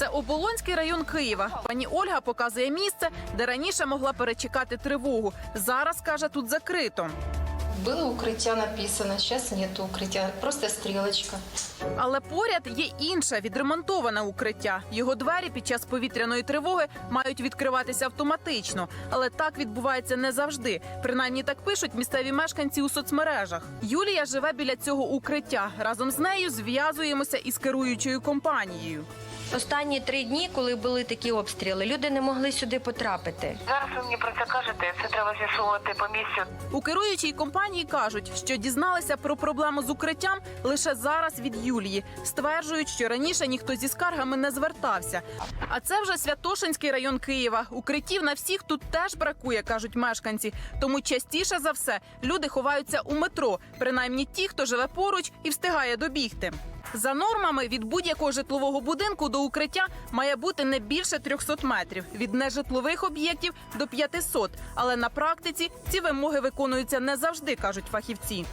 Це Оболонський район Києва. Пані Ольга показує місце, де раніше могла перечекати тривогу. Зараз каже, тут закрито. Было укрытие написано, сейчас нету укрытия, просто стрелочка. Але поряд є інше відремонтоване укриття. Його двері під час повітряної тривоги мають відкриватися автоматично, але так відбувається не завжди. Принаймні так пишуть місцеві мешканці у соцмережах. Юлія живе біля цього укриття. Разом з нею зв'язуємося із керуючою компанією. Останні три дні, коли були такі обстріли, люди не могли сюди потрапити. Зараз ви мені про це кажете. Це треба з'ясовувати по місцю. У керуючій компанії кажуть, що дізналися про проблему з укриттям лише зараз від Юлії. Стверджують, що раніше ніхто зі скаргами не звертався. А це вже Святошинський район Києва. Укриттів на всіх тут теж бракує, кажуть мешканці. Тому частіше за все люди ховаються у метро, принаймні ті, хто живе поруч і встигає добігти. За нормами від будь-якого житлового будинку до укриття має бути не більше 300 метрів, від нежитлових об'єктів до 500. Але на практиці ці вимоги виконуються не завжди, кажуть фахівці.